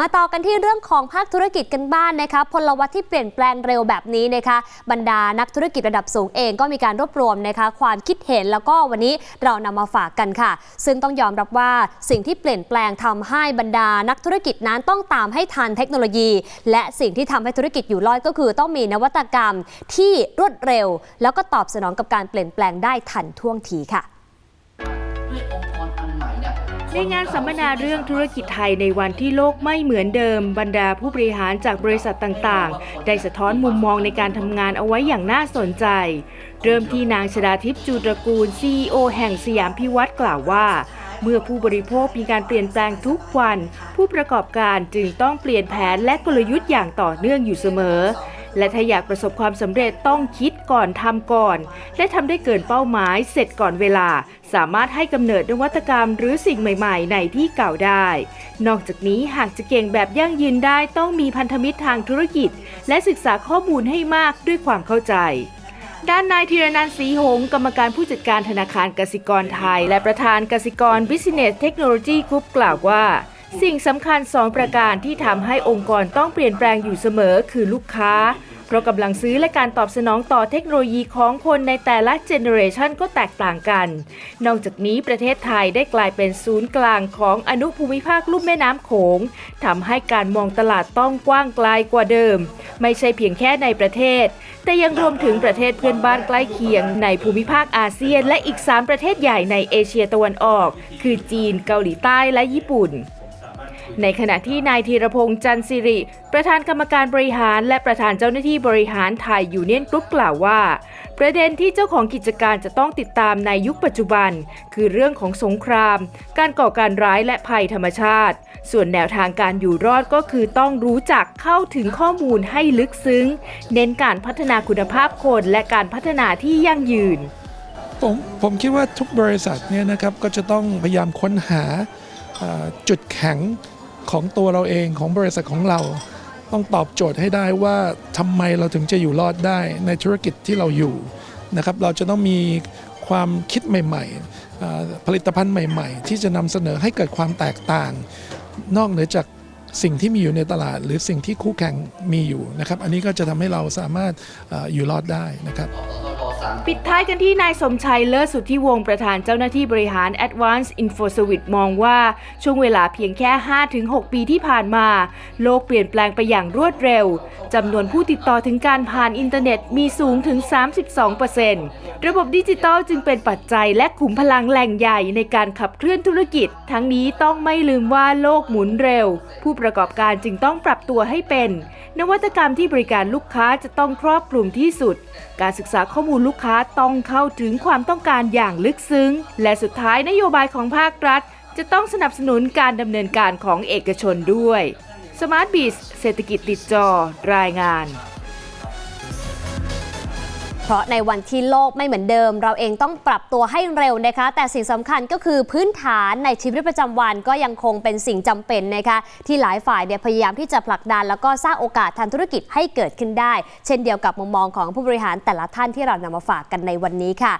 มาต่อกันที่เรื่องของภาคธุรกิจกันบ้านนะคะพลวัตที่เปลี่ยนแปลงเร็วแบบนี้นะคะบรรดานักธุรกิจระดับสูงเองก็มีการรวบรวมนะคะความคิดเห็นแล้วก็วันนี้เรานำมาฝากกันค่ะ ซึ่งต้องยอมรับว่าสิ่งที่เปลี่ยนแปลงทำให้บรรดานักธุรกิจนั้นต้องตามให้ทันเทคโนโลยี และสิ่งที่ทำให้ธุรกิจอยู่รอดก็คือต้องมีนวัตกรรมที่รวดเร็ว แล้วก็ตอบสนองกับการเปลี่ยนแปลงได้ทันท่วงทีค่ะ ในงานสัมมนาเรื่องธุรกิจไทยในวันที่โลกไม่เหมือนเดิม บรรดาผู้บริหารจากบริษัทต่างๆ ได้สะท้อนมุมมองในการทำงานเอาไว้อย่างน่าสนใจ เริ่มที่นางชดาทิพย์จูตระกูล CEO แห่งสยามพิวัตรกล่าวว่าเมื่อผู้บริโภคมีการเปลี่ยนแปลงทุกวัน ผู้ประกอบการจึงต้องเปลี่ยนแผนและกลยุทธ์อย่างต่อเนื่องอยู่เสมอ และถ้าอยากประสบความสำเร็จต้องคิดก่อนทำก่อน และทำได้เกินเป้าหมายเสร็จก่อนเวลา สามารถให้กำเนิดนวัตกรรมหรือสิ่งใหม่ ๆ ในที่เก่าได้ นอกจากนี้หากจะเก่งแบบยั่งยืนได้ต้องมีพันธมิตรทางธุรกิจ และศึกษาข้อมูลให้มากด้วยความเข้าใจด้านนายธีรนันท์ศรีหงส์กรรมการผู้จัดการธนาคารกสิกรไทย และประธานกสิกร Business Technology Group กล่าวว่า สิ่งสำคัญ 2 ประการที่ทำให้องค์กรต้องเปลี่ยนแปลงอยู่เสมอคือลูกค้า เพราะกำลังซื้อและการตอบสนองต่อเทคโนโลยีของคนในแต่ละเจเนอเรชันก็แตกต่างกัน นอกจากนี้ประเทศไทยได้กลายเป็นศูนย์กลางของอนุภูมิภาคลุ่มแม่น้ำโขงทำให้การมองตลาดต้องกว้างไกลกว่าเดิม ไม่ใช่เพียงแค่ในประเทศ แต่ยังรวมถึงประเทศเพื่อนบ้านใกล้เคียง ในภูมิภาคอาเซียน และอีก 3 ประเทศใหญ่ในเอเชียตะวันออก คือจีน เกาหลีใต้และญี่ปุ่น ในขณะที่นายธีรพงษ์จันสิริ ประธานกรรมการบริหารและประธานเจ้าหน้าที่บริหารไทยยูเนียนกรุ๊ปกล่าวว่า ประเด็นที่เจ้าของกิจการจะต้องติดตามในยุคปัจจุบัน คือเรื่องของสงคราม การก่อการร้ายและภัยธรรมชาติ ส่วนแนวทางการอยู่รอดก็คือต้องรู้จักเข้าถึงข้อมูลให้ลึกซึ้ง เน้นการพัฒนาคุณภาพคนและการพัฒนาที่ยั่งยืนผมผมคิดว่าทุกบริษัทเนี่ยนะครับก็จะต้องพยายามค้นหาจุดแข็ง ของตัวเราเองของบริษัทของเรา ต้องตอบโจทย์ให้ได้ว่าทำไมเราถึงจะอยู่รอดได้ในธุรกิจที่เราอยู่นะครับเราจะต้องมีความคิดใหม่ๆ ผลิตภัณฑ์ใหม่ ๆ ที่จะนำเสนอให้เกิดความแตกต่าง นอกเหนือจากสิ่งที่มีอยู่ในตลาด หรือสิ่งที่คู่แข่งมีอยู่นะครับ อันนี้ก็จะทำให้เราสามารถอยู่รอดได้นะครับ ปิดท้ายกันที่นายสมชัยเลิศสุทธิวงศ์ประธานเจ้าหน้าที่บริหาร Advanced Info Service มองว่าช่วงเวลาเพียงแค่ 5-6 ปีที่ผ่านมา โลกเปลี่ยนแปลงไปอย่างรวดเร็วจำนวนผู้ติดต่อถึงการผ่านอินเทอร์เน็ตมีสูงถึง 32%ระบบดิจิตอลจึงเป็นปัจจัยและขุมพลังแหล่งใหญ่ในการขับเคลื่อนธุรกิจ ทั้งนี้ต้องไม่ลืมว่าโลกหมุนเร็ว ผู้ประกอบการจึงต้องปรับตัวให้เป็น นวัตกรรมที่บริการลูกค้าจะต้องครอบคลุมที่สุด การศึกษาข้อมูลลูกค้าต้องเข้าถึงความต้องการอย่างลึกซึ้ง และสุดท้ายนโยบายของภาครัฐ จะต้องสนับสนุนการดำเนินการของเอกชนด้วย Smart b i z เศรษฐกิจติดจอรายงาน เพราะในวันที่โลกไม่เหมือนเดิม เราเองต้องปรับตัวให้เร็วนะคะ แต่สิ่งสำคัญก็คือพื้นฐานในชีวิตประจำวันก็ยังคงเป็นสิ่งจำเป็นนะคะที่หลายฝ่ายเนี่ยพยายามที่จะผลักดัน แล้วก็สร้างโอกาสทางธุรกิจให้เกิดขึ้นได้ เช่นเดียวกับมุมมองของผู้บริหารแต่ละท่านที่เรานำมาฝากกันในวันนี้ค่ะ